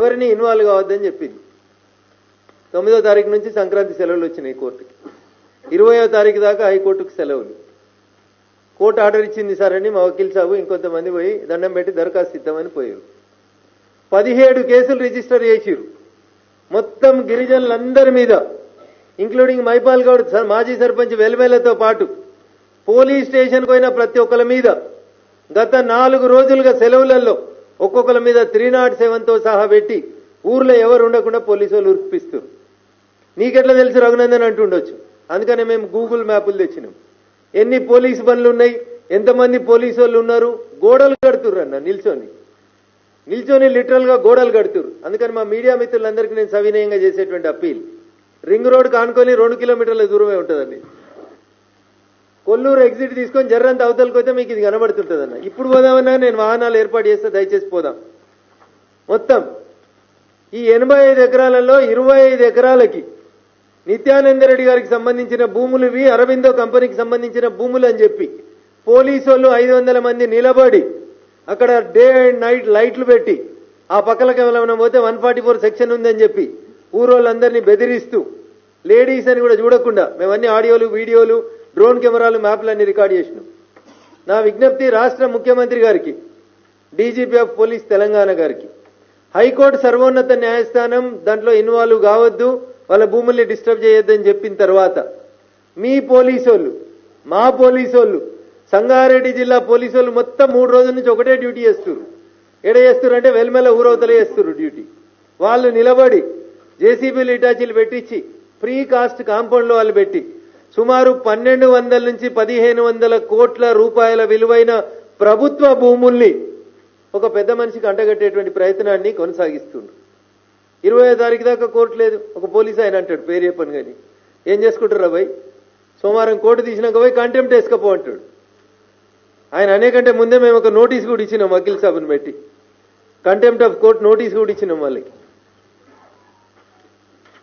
ఎవరిని ఇన్వాల్వ్ కావద్దని చెప్పింది. తొమ్మిదో తారీఖు నుంచి సంక్రాంతి సెలవులు వచ్చినాయి కోర్టుకి. ఇరవయో తారీఖు దాకా హైకోర్టుకు సెలవులు. కోర్టు ఆర్డర్ ఇచ్చింది సరని మా వకీల్ సాబు ఇంకొంతమంది పోయి దండం పెట్టి దరఖాస్తు ఇద్దామని పోయారు. పదిహేడు కేసులు రిజిస్టర్ చేసిరు మొత్తం గిరిజనులందరి మీద ఇంక్లూడింగ్ మైపాల్ గౌడ్ మాజీ సర్పంచ్ వెల్మెలతో పాటు పోలీస్ స్టేషన్కి పోయిన ప్రతి ఒక్కరి మీద గత నాలుగు రోజులుగా సెలవులలో ఒక్కొక్కరి మీద త్రీ నాట్ సెవెన్తో సహా పెట్టి ఊర్లో ఎవరు ఉండకుండా పోలీసు వాళ్ళు ఉరిపిస్తారు నీకెట్లా తెలుసు రఘునందన్ అంటుండొచ్చు. అందుకనే మేము గూగుల్ మ్యాపులు తెచ్చినాం. ఎన్ని పోలీసు పనులు ఉన్నాయి? ఎంతమంది పోలీసు వాళ్ళు ఉన్నారు? గోడలు కడుతుర్రు అన్న నిల్చొని. నిల్చొని లిటరల్గా గోడలు కడుతురు అందుకని మా మీడియా మిత్రులందరికీ నేను సవినయంగా చేసేటువంటి అప్పీల్. రింగ్ రోడ్ కానుకొని రెండు కిలోమీటర్ల దూరమే ఉంటుందండి. కొల్లూరు ఎగ్జిట్ తీసుకొని జర్రంత అవతలకి పోతే మీకు ఇది కనబడుతుంటుంది అన్న ఇప్పుడు పోదామన్నా నేను వాహనాలు ఏర్పాటు చేస్తే దయచేసి పోదాం. మొత్తం ఈ ఎనభై ఐదు ఎకరాలలో ఇరవై ఐదు ఎకరాలకి నిత్యానంద రెడ్డి గారికి సంబంధించిన భూములు ఇవి అరవిందో కంపెనీకి సంబంధించిన భూములు అని చెప్పి పోలీసు వాళ్ళు ఐదు వందల మంది నిలబడి అక్కడ డే అండ్ నైట్ లైట్లు పెట్టి ఆ పక్కలకి ఏమైనా పోతే వన్ ఫార్టీ ఫోర్ సెక్షన్ ఉందని చెప్పి ఊరోళ్ళందరినీ బెదిరిస్తూ లేడీస్ అని కూడా చూడకుండా మేమన్నీ ఆడియోలు వీడియోలు డ్రోన్ కెమెరాలు మ్యాప్లన్నీ రికార్డ్ చేసినాం. నా విజ్ఞప్తి రాష్ట్ర ముఖ్యమంత్రి గారికి డీజీపీ ఆఫ్ పోలీస్ తెలంగాణ గారికి. హైకోర్టు సర్వోన్నత న్యాయస్థానం దాంట్లో ఇన్వాల్వ్ కావద్దు వాళ్ళ భూముల్ని డిస్టర్బ్ చేయొద్దని చెప్పిన తర్వాత మీ పోలీసోళ్ళు మా పోలీసోళ్ళు సంగారెడ్డి జిల్లా పోలీసోళ్ళు మొత్తం మూడు రోజుల నుంచి ఒకటే డ్యూటీ చేస్తున్నారు ఎడ చేస్తున్నారు అంటే వెల్మెల ఊరవతలే చేస్తున్నారు డ్యూటీ. వాళ్ళు నిలబడి జేసీబీలు ఇటాచీలు పెట్టించి ఫ్రీ కాస్ట్ కాంపౌండ్లో వాళ్ళు పెట్టి సుమారు పన్నెండు వందల నుంచి పదిహేను వందల కోట్ల రూపాయల విలువైన ప్రభుత్వ భూముల్ని ఒక పెద్ద మనిషికి అంటగట్టేటువంటి ప్రయత్నాన్ని కొనసాగిస్తుండ్రు. ఇరవై తారీఖు దాకా కోర్టు లేదు. ఒక పోలీస్ ఆయన అంటాడు పేరు చెప్పను కానీ. ఏం చేసుకుంటారు భయ్ సోమవారం కోర్టు తీసినాక పోయి కంటెంప్ట్ వేసుకపో అంటాడు. ఆయన అనేకంటే ముందే మేము ఒక నోటీస్ కూడా ఇచ్చినాం వకీల్ సాబుని పెట్టి. కంటెంప్ట్ ఆఫ్ కోర్ట్ నోటీస్ కూడా ఇచ్చినాం వాళ్ళకి.